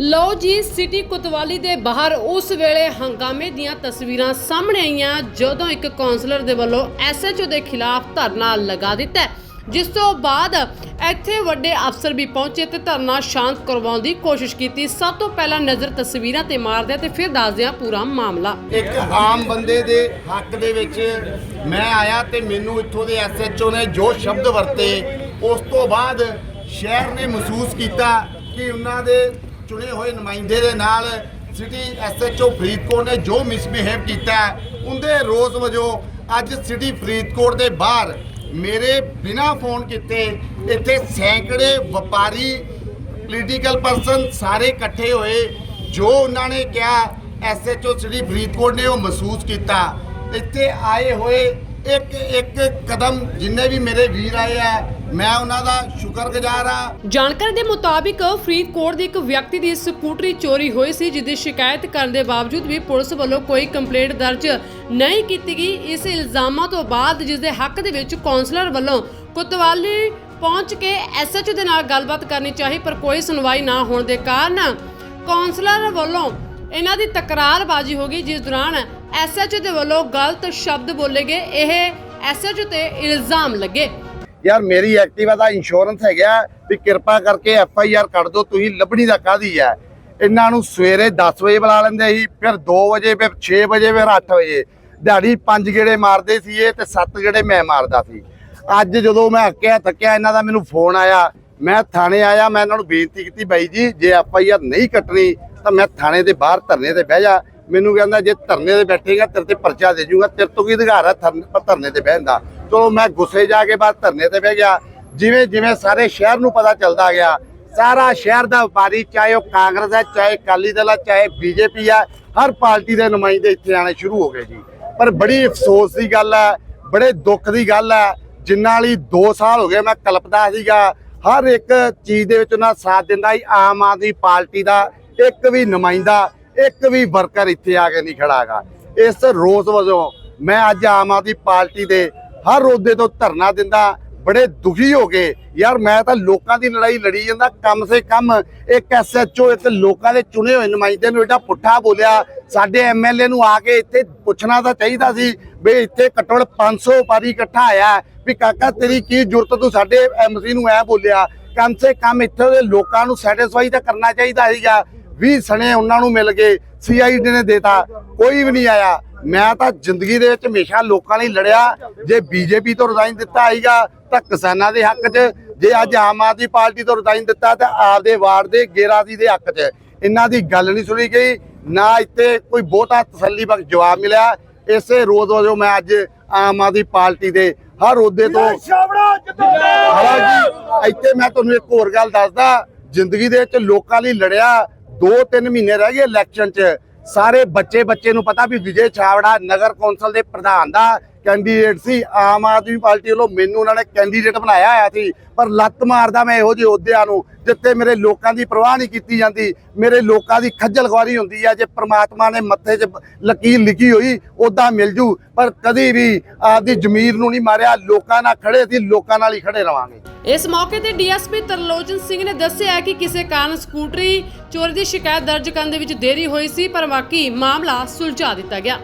ਲਓ ਜੀ, ਸਿਟੀ ਕੁਤਵਾਲੀ ਦੇ ਬਾਹਰ ਉਸ ਵੇਲੇ ਹੰਗਾਮੇ ਦੀਆਂ ਤਸਵੀਰਾਂ ਸਾਹਮਣੇ ਆਈਆਂ, ਜਦੋਂ ਇੱਕ ਕਾਉਂਸਲਰ ਦੇ ਵੱਲੋਂ ਐਸਐਚਓ ਦੇ ਖਿਲਾਫ ਧਰਨਾ ਲਗਾ ਦਿੱਤਾ ਜਿਸ ਤੋਂ ਬਾਅਦ ਇੱਥੇ ਵੱਡੇ ਅਫਸਰ ਵੀ ਪਹੁੰਚੇ ਤੇ ਧਰਨਾ ਸ਼ਾਂਤ ਕਰਵਾਉਣ ਦੀ ਕੋਸ਼ਿਸ਼ ਕੀਤੀ। ਸਭ ਤੋਂ ਪਹਿਲਾਂ ਨਜ਼ਰ ਤਸਵੀਰਾਂ ਤੇ ਮਾਰਦੇ ਤੇ ਫਿਰ ਦੱਸਦੇ ਹਾਂ ਪੂਰਾ ਮਾਮਲਾ। ਇੱਕ ਆਮ ਬੰਦੇ ਦੇ ਹੱਕ ਦੇ ਵਿੱਚ ਮੈਂ ਆਇਆ ਤੇ ਮੈਨੂੰ ਇੱਥੋਂ ਦੇ ਐਸਐਚਓ ਨੇ ਜੋ ਸ਼ਬਦ ਵਰਤੇ, ਉਸ ਤੋਂ ਬਾਅਦ ਸ਼ਹਿਰ ਨੇ ਮਹਿਸੂਸ ਕੀਤਾ ਕਿ ਉਹਨਾਂ ਦੇ ਚੁਣੇ ਹੋਏ ਨੁਮਾਇੰਦੇ ਦੇ ਨਾਲ ਸਿਟੀ ਐਸਐਚਓ ਫਰੀਦਕੋਟ ਨੇ ਜੋ ਮਿਸਬਿਹੇਵ ਕੀਤਾ ਉਹਦੇ ਰੋਸ ਵਜੋਂ ਅੱਜ ਸਿਟੀ ਫਰੀਦਕੋਟ ਦੇ ਬਾਹਰ ਮੇਰੇ ਬਿਨਾ ਫੋਨ ਕੀਤੇ ਇੱਥੇ ਸੈਂਕੜੇ ਵਪਾਰੀ ਪੋਲੀਟੀਕਲ ਪਰਸਨ ਸਾਰੇ ਇਕੱਠੇ ਹੋਏ, ਜੋ ਉਹਨਾਂ ਨੇ ਕਿਹਾ ਐਸਐਚਓ ਸਿਟੀ ਫਰੀਦਕੋਟ ਨੇ ਉਹ ਮਹਿਸੂਸ ਕੀਤਾ। ਇੱਥੇ ਆਏ ਹੋਏ ਇੱਕ ਇੱਕ ਕਦਮ ਜਿੰਨੇ ਵੀ ਮੇਰੇ ਵੀਰ ਆਏ ਆ ਮੈਂ ਉਹਨਾਂ ਦਾ ਸ਼ੁਕਰਗੁਜ਼ਾਰ ਆ ਜਾਣਕਾਰੀ ਦੇ ਮੁਤਾਬਿਕ ਫਰੀਦਕੋਟ ਦੇ ਇੱਕ ਵਿਅਕਤੀ ਦੀ ਸਕੂਟਰੀ ਚੋਰੀ ਹੋਈ ਸੀ ਜਿਸ ਦੀ ਸ਼ਿਕਾਇਤ ਕਰਨ ਦੇ ਬਾਵਜੂਦ ਵੀ ਪੁਲਿਸ ਵੱਲੋਂ ਕੋਈ ਕੰਪਲੇਂਟ ਦਰਜ ਨਹੀਂ ਕੀਤੀ ਗਈ। ਇਸ ਇਲਜ਼ਾਮਾਂ ਤੋਂ ਬਾਅਦ ਜਿਸ ਦੇ ਹੱਕ ਦੇ ਵਿੱਚ ਕੌਂਸਲਰ ਵੱਲੋਂ ਕੁਤਵਾਲੀ ਪਹੁੰਚ ਕੇ ਐਸਐਚਓ ਦੇ ਨਾਲ ਗੱਲਬਾਤ ਕਰਨੀ ਚਾਹੀ, ਪਰ ਕੋਈ ਸੁਣਵਾਈ ਨਾ ਹੋਣ ਦੇ ਕਾਰਨ ਕੌਂਸਲਰ ਵੱਲੋਂ ਇਹਨਾਂ ਦੀ ਤਕਰਾਰਬਾਜ਼ੀ ਹੋ ਗਈ, ਜਿਸ ਦੌਰਾਨ ਐਸਐਚਓ ਦੇ ਵੱਲੋਂ ਗਲਤ ਸ਼ਬਦ ਬੋਲੇ ਗਏ। ਇਹ ਐਸਐਚਓ ਤੇ ਇਲਜ਼ਾਮ ਲੱਗੇ। ਯਾਰ ਮੇਰੀ ਐਕਟਿਵਾ ਦਾ ਇੰਸ਼ੋਰੈਂਸ ਹੈਗਾ ਵੀ ਕਿਰਪਾ ਕਰਕੇ ਐਫ ਆਈ ਆਰ ਕੱਢ ਦਿਓ, ਤੁਸੀਂ ਲੱਭਣੀ ਦਾ ਕਾਦੀ ਹੈ ਇਹਨਾਂ ਨੂੰ ਸਵੇਰੇ 10 ਵਜੇ ਬੁਲਾ ਲੈਂਦੇ ਸੀ, ਫਿਰ 2 ਵਜੇ, ਫਿਰ 6 ਵਜੇ, ਫਿਰ 8 ਵਜੇ। ਦਿਹਾੜੀ ਪੰਜ ਗੇੜੇ ਮਾਰਦੇ ਸੀ ਇਹ ਤੇ ਸੱਤ ਗੇੜੇ ਮੈਂ ਮਾਰਦਾ ਸੀ। ਅੱਜ ਜਦੋਂ ਮੈਂ ਅੱਕਿਆ, ਥੱਕਿਆ, ਇਹਨਾਂ ਦਾ ਮੈਨੂੰ ਫੋਨ ਆਇਆ। ਮੈਂ ਥਾਣੇ ਆਇਆ, ਮੈਂ ਇਹਨਾਂ ਨੂੰ ਬੇਨਤੀ ਕੀਤੀ, ਬਾਈ ਜੀ, ਜੇ ਐਫ ਆਈ ਆਰ ਨਹੀਂ ਕੱਟਣੀ, ਤਾਂ ਮੈਂ ਥਾਣੇ ਦੇ ਬਾਹਰ ਧਰਨੇ ਤੇ ਬਹਿ ਜਾ। ਮੈਨੂੰ ਕਹਿੰਦਾ, ਜੇ ਧਰਨੇ ਤੇ ਬੈਠੇਗਾ, ਤੇਰੇ ਤੇ ਪਰਚਾ ਦੇ ਜੂਗਾ। ਤੇਰੇ ਤੋਂ ਕੀ ਅਧਿਕਾਰ ਹੈ ਧਰਨੇ ਧਰਨੇ ਤੇ ਬਹਿਣ ਦਾ? ਚਲੋ ਮੈਂ ਗੁੱਸੇ ਜਾ ਕੇ ਬਾਅਦ ਧਰਨੇ ਤੇ ਬਹਿ ਗਿਆ। ਜਿਵੇਂ ਜਿਵੇਂ ਸਾਰੇ ਸ਼ਹਿਰ ਨੂੰ ਪਤਾ ਚੱਲਦਾ ਗਿਆ, ਸਾਰਾ ਸ਼ਹਿਰ ਦਾ ਵਪਾਰੀ ਚਾਹੇ ਉਹ ਕਾਂਗਰਸ ਹੈ, ਚਾਹੇ ਅਕਾਲੀ ਦਲ ਹੈ, ਚਾਹੇ ਬੀਜੇਪੀ ਹੈ, ਹਰ ਪਾਰਟੀ ਦੇ ਨੁਮਾਇੰਦੇ ਇੱਥੇ ਆਣੇ ਸ਼ੁਰੂ ਹੋ ਗਏ ਜੀ। ਪਰ ਬੜੀ ਅਫਸੋਸ ਦੀ ਗੱਲ ਹੈ, ਬੜੇ ਦੁੱਖ ਦੀ ਗੱਲ ਹੈ, ਜਿੰਨਾਂ ਲਈ 2 ਸਾਲ ਹੋ ਗਏ ਮੈਂ ਕਲਪਦਾ ਸੀਗਾ, ਹਰ ਇੱਕ ਚੀਜ਼ ਦੇ ਵਿੱਚ ਉਹਨਾਂ ਸਾਥ ਦਿੰਦਾ ਸੀ, ਆਮ ਆਦਮੀ ਪਾਰਟੀ ਦਾ, ਇੱਕ ਵੀ ਨੁਮਾਇੰਦਾ, ਇੱਕ ਵੀ ਵਰਕਰ ਇੱਥੇ ਆ ਕੇ ਨਹੀਂ ਖੜਾਗਾ। ਇਸ ਰੋਸ ਵਜੋਂ ਮੈਂ ਅੱਜ ਆਮ ਆਦਮੀ ਪਾਰਟੀ ਦੇ ਹਰ ਰੋਦੇ ਤੋਂ ਧਰਨਾ ਦਿੰਦਾ, ਬੜੇ ਦੁਖੀ ਹੋ ਗਏ ਯਾਰ, ਮੈਂ ਤਾਂ ਲੋਕਾਂ ਦੀ ਲੜਾਈ ਲੜੀ ਜਾਂਦਾ, ਕਮ ਸੇ ਕਮ ਇੱਕ ਐਸਐਚਓ ਇੱਕ ਲੋਕਾਂ ਦੇ ਚੁਣੇ ਹੋਏ ਨੁਮਾਇੰਦੇ ਨੂੰ ਏਡਾ ਪੁੱਠਾ ਬੋਲਿਆ। ਸਾਡੇ ਐਮਐਲਏ ਨੂੰ ਆ ਕੇ ਇੱਥੇ ਪੁੱਛਣਾ ਤਾਂ ਚਾਹੀਦਾ ਸੀ ਵੀ ਇੱਥੇ ਘੱਟੋ ਘੱਟ 500 ਵਪਾਰੀ ਇਕੱਠਾ ਆਇਆ। ਵੀ ਕਾਕਾ, ਤੇਰੀ ਕੀ ਜ਼ਰੂਰਤ? ਤੂੰ ਸਾਡੇ ਐਮਸੀ ਨੂੰ ਐ ਬੋਲਿਆ, ਕਮ ਸੇ ਕਮ ਇੱਥੇ ਦੇ ਲੋਕਾਂ ਨੂੰ ਸੈਟੀਸਫਾਈ ਤਾਂ ਕਰਨਾ ਚਾਹੀਦਾ ਸੀਗਾ। ਵੀ ਸਣੇ ਉਹਨਾਂ ਨੂੰ ਮਿਲ ਗਏ ਸੀਆਈਡੀ ਨੇ ਦੇਤਾ, ਕੋਈ ਵੀ ਨਹੀਂ ਆਇਆ। ਮੈਂ ਤਾਂ ਜ਼ਿੰਦਗੀ ਦੇ ਵਿੱਚ ਹਮੇਸ਼ਾ ਲੋਕਾਂ ਲਈ ਲੜਿਆ। ਜੇ ਬੀਜੇਪੀ ਤੋਂ ਰਿਜ਼ਾਈਨ ਦਿੱਤਾ ਆਈਗਾ ਤਾਂ ਕਿਸਾਨਾਂ ਦੇ ਹੱਕ 'ਚ। ਜੇ ਅੱਜ ਆਮ ਆਦਮੀ ਪਾਰਟੀ ਤੋਂ ਰਿਜ਼ਾਈਨ ਦਿੱਤਾ ਤਾਂ ਆਪਦੇ ਵਾਰਡ ਦੇ ਗੇਰਾਦੀ ਦੇ ਹੱਕ 'ਚ। ਇਹਨਾਂ ਦੀ ਗੱਲ ਨਹੀਂ ਸੁਣੀ ਗਈ ਨਾ ਇੱਥੇ ਕੋਈ ਬਹੁਤਾ ਤਸੱਲੀ ਬਖਸ਼ ਜਵਾਬ ਮਿਲਿਆ। ਇਸੇ ਰੋਜ਼ ਵਜੋਂ ਮੈਂ ਅੱਜ ਆਮ ਆਦਮੀ ਪਾਰਟੀ ਦੇ ਹਰ ਅਹੁਦੇ ਤੋਂ ਹਾਂ ਜੀ ਇੱਥੇ ਮੈਂ ਤੁਹਾਨੂੰ ਇੱਕ ਹੋਰ ਗੱਲ ਦੱਸਦਾ। ਜ਼ਿੰਦਗੀ ਦੇ ਵਿੱਚ ਲੋਕਾਂ ਲਈ ਲੜਿਆ 2-3 ਮਹੀਨੇ ਰਹਿ ਗਏ ਇਲੈਕਸ਼ਨ 'ਚ। ਸਾਰੇ ਬੱਚੇ ਬੱਚੇ ਨੂੰ ਪਤਾ ਵੀ ਵਿਜੇ ਛਾਵੜਾ ਨਗਰ ਕੌਂਸਲ ਦੇ ਪ੍ਰਧਾਨ ਦਾ ਕੈਂਡੀਡੇਟ ਸੀ, ਆਮ ਆਦਮੀ ਪਾਰਟੀ ਵੱਲੋਂ ਮੈਨੂੰ ਉਹਨਾਂ ਨੇ ਕੈਂਡੀਡੇਟ ਬਣਾਇਆ ਹੋਇਆ ਸੀ, ਪਰ ਲੱਤ ਮਾਰਦਾ ਮੈਂ ਇਹੋ ਜਿਹੇ ਅਹੁਦਿਆਂ ਨੂੰ, ਜਿੱਥੇ ਮੇਰੇ ਲੋਕਾਂ ਦੀ ਪਰਵਾਹ ਨਹੀਂ ਕੀਤੀ ਜਾਂਦੀ, ਮੇਰੇ ਲੋਕਾਂ ਦੀ ਖੱਜਲ ਖੁਆਰੀ ਹੁੰਦੀ ਹੈ ਜੇ ਪ੍ਰਮਾਤਮਾ ਨੇ ਮੱਥੇ 'ਚ ਲਕੀਰ ਲਿਖੀ ਹੋਈ ਉਦਾਂ ਮਿਲ ਜੂ, ਪਰ ਕਦੀ ਵੀ ਆਪਦੀ ਜ਼ਮੀਰ ਨੂੰ ਨਹੀਂ ਮਾਰਿਆ, ਲੋਕਾਂ ਨਾਲ ਖੜੇ ਸੀ, ਲੋਕਾਂ ਨਾਲ ਹੀ ਖੜੇ ਰਵਾਂਗੇ। ਇਸ ਮੌਕੇ ਤੇ ਡੀਐਸਪੀ ਤਰਲੋਚਨ ਸਿੰਘ ਨੇ ਦੱਸਿਆ ਕਿ ਕਿਸੇ ਕਾਰਨ ਸਕੂਟਰੀ ਚੋਰੀ ਦੀ ਸ਼ਿਕਾਇਤ ਦਰਜ ਕਰਨ ਦੇ ਵਿੱਚ ਦੇਰੀ ਹੋਈ ਸੀ, ਪਰ ਬਾਕੀ ਮਾਮਲਾ ਸੁਲਝਾ ਦਿੱਤਾ ਗਿਆ।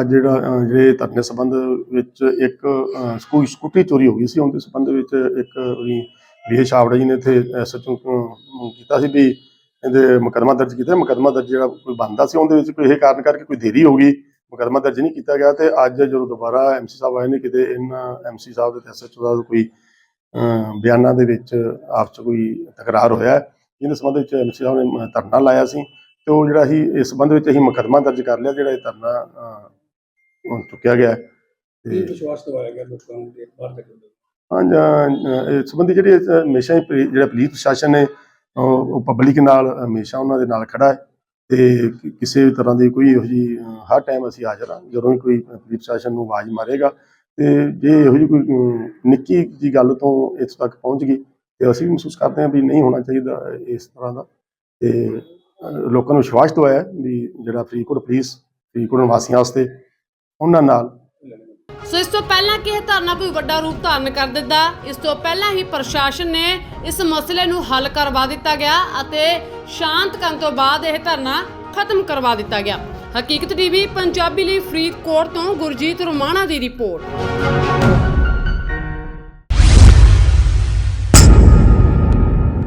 ਅੱਜ ਜਿਹੜਾ ਜਿਹੜੇ ਧਰਨੇ ਸੰਬੰਧ ਵਿੱਚ ਇੱਕ, ਅਹ ਸਕੂ ਸਕੂਟਰੀ ਚੋਰੀ ਹੋ ਗਈ ਸੀ, ਉਹਦੇ ਸੰਬੰਧ ਵਿੱਚ ਇੱਕ ਵੀ ਵੀਰ ਛਾਵੜਾ ਜੀ ਨੇ ਇੱਥੇ ਐਸਐਚਓ ਕੀਤਾ ਸੀ ਵੀ ਇਹਦੇ ਮੁਕੱਦਮਾ ਦਰਜ ਕੀਤਾ ਮੁਕੱਦਮਾ ਦਰਜ ਜਿਹੜਾ ਕੋਈ ਬੰਦਾ ਸੀ, ਉਹਦੇ ਵਿੱਚ ਕੋਈ ਇਹ ਕਾਰਨ ਕਰਕੇ ਕੋਈ ਦੇਰੀ ਹੋ ਗਈ। ਮੁਕੱਦਮਾ ਦਰਜ ਨਹੀਂ ਕੀਤਾ ਗਿਆ ਤੇ ਅੱਜ ਜਦੋਂ ਦੁਬਾਰਾ ਐਮਸੀ ਸਾਹਿਬ ਆਏ ਨੇ, ਕਿਤੇ ਇਹਨਾਂ ਐਮਸੀ ਸਾਹਿਬ ਤੇ ਐਸਐਚਓ ਦਾ ਕੋਈ ਬਿਆਨਾਂ ਦੇ ਵਿੱਚ ਆਪਸ 'ਚ ਕੋਈ ਤਕਰਾਰ ਹੋਇਆ ਇਹਦੇ ਸੰਬੰਧ ਵਿੱਚ ਐਮਸੀ ਸਾਹਿਬ ਨੇ ਧਰਨਾ ਲਾਇਆ ਸੀ। ਤੇ ਉਹ ਜਿਹੜਾ ਅਸੀਂ ਇਸ ਸੰਬੰਧ ਵਿੱਚ ਅਸੀਂ ਮੁਕੱਦਮਾ ਦਰਜ ਕਰ ਲਿਆ ਜਿਹੜਾ ਇਹ ਧਰਨਾ ਚੁੱਕਿਆ ਗਿਆ ਤੇ ਵਿਸ਼ਵਾਸ ਦਿਵਾਇਆ ਗਿਆ ਲੋਕਾਂ ਨੂੰ ਕਿ ਬਾਹਰ ਤੱਕ ਹਾਂ ਜਾਂ ਇਸ ਸੰਬੰਧੀ ਜਿਹੜੀ ਹਮੇਸ਼ਾ ਹੀ ਜਿਹੜਾ ਪੁਲਿਸ ਪ੍ਰਸ਼ਾਸਨ ਨੇ ਉਹ ਪਬਲਿਕ ਨਾਲ ਹਮੇਸ਼ਾ ਉਹਨਾਂ ਦੇ ਨਾਲ ਖੜਾ ਹੈ। ਤੇ ਕਿਸੇ ਵੀ ਤਰ੍ਹਾਂ ਦੀ ਕੋਈ ਇਹੋ ਅਹ, ਹਰ ਟਾਈਮ ਅਸੀਂ ਹਾਜ਼ਰ ਹਾਂ ਜਦੋਂ ਕੋਈ ਪੁਲਿਸ ਪ੍ਰਸ਼ਾਸਨ ਨੂੰ ਆਵਾਜ਼ ਮਾਰੇਗਾ। ਤੇ ਜੇ ਇਹੋ ਜਿਹੀ ਕੋਈ ਨਿੱਕੀ ਜੀ ਗੱਲ ਤੋਂ ਇਸ ਤੱਕ ਪਹੁੰਚ ਗਈ ਤੇ ਅਸੀਂ ਮਹਿਸੂਸ ਕਰਦੇ ਹਾਂ ਵੀ ਨਹੀਂ ਹੋਣਾ ਚਾਹੀਦਾ ਇਸ ਤਰ੍ਹਾਂ ਦਾ। ਤੇ ਲੋਕਾਂ ਨੂੰ ਵਿਸ਼ਵਾਸ ਦਵਾਇਆ ਵੀ ਜਿਹੜਾ ਫਰੀਦਕੋਟ ਪੁਲਿਸ, ਫਰੀਦਕੋਟ ਨਿਵਾਸੀਆਂ ਵਾਸਤੇ ਉਹਨਾਂ ਨਾਲ ਸੋ ਇਸ ਤੋਂ ਪਹਿਲਾਂ ਕਿ ਇਹ ਧਰਨਾ ਕੋਈ ਵੱਡਾ ਰੂਪ ਧਾਰਨ ਕਰ ਦਿੰਦਾ ਇਸ ਤੋਂ ਪਹਿਲਾਂ ਹੀ ਪ੍ਰਸ਼ਾਸਨ ਨੇ ਇਸ ਮਸਲੇ ਨੂੰ ਹੱਲ ਕਰਵਾ ਦਿੱਤਾ ਗਿਆ ਅਤੇ ਸ਼ਾਂਤ ਕਰਨ ਤੋਂ ਬਾਅਦ ਇਹ ਧਰਨਾ ਖਤਮ ਕਰਵਾ ਦਿੱਤਾ ਗਿਆ। ਹਕੀਕਤ ਟੀਵੀ, ਪੰਜਾਬੀ ਲਈ ਫਰੀਦਕੋਟ ਤੋਂ ਗੁਰਜੀਤ ਰੋਮਾਣਾ ਦੀ ਰਿਪੋਰਟ।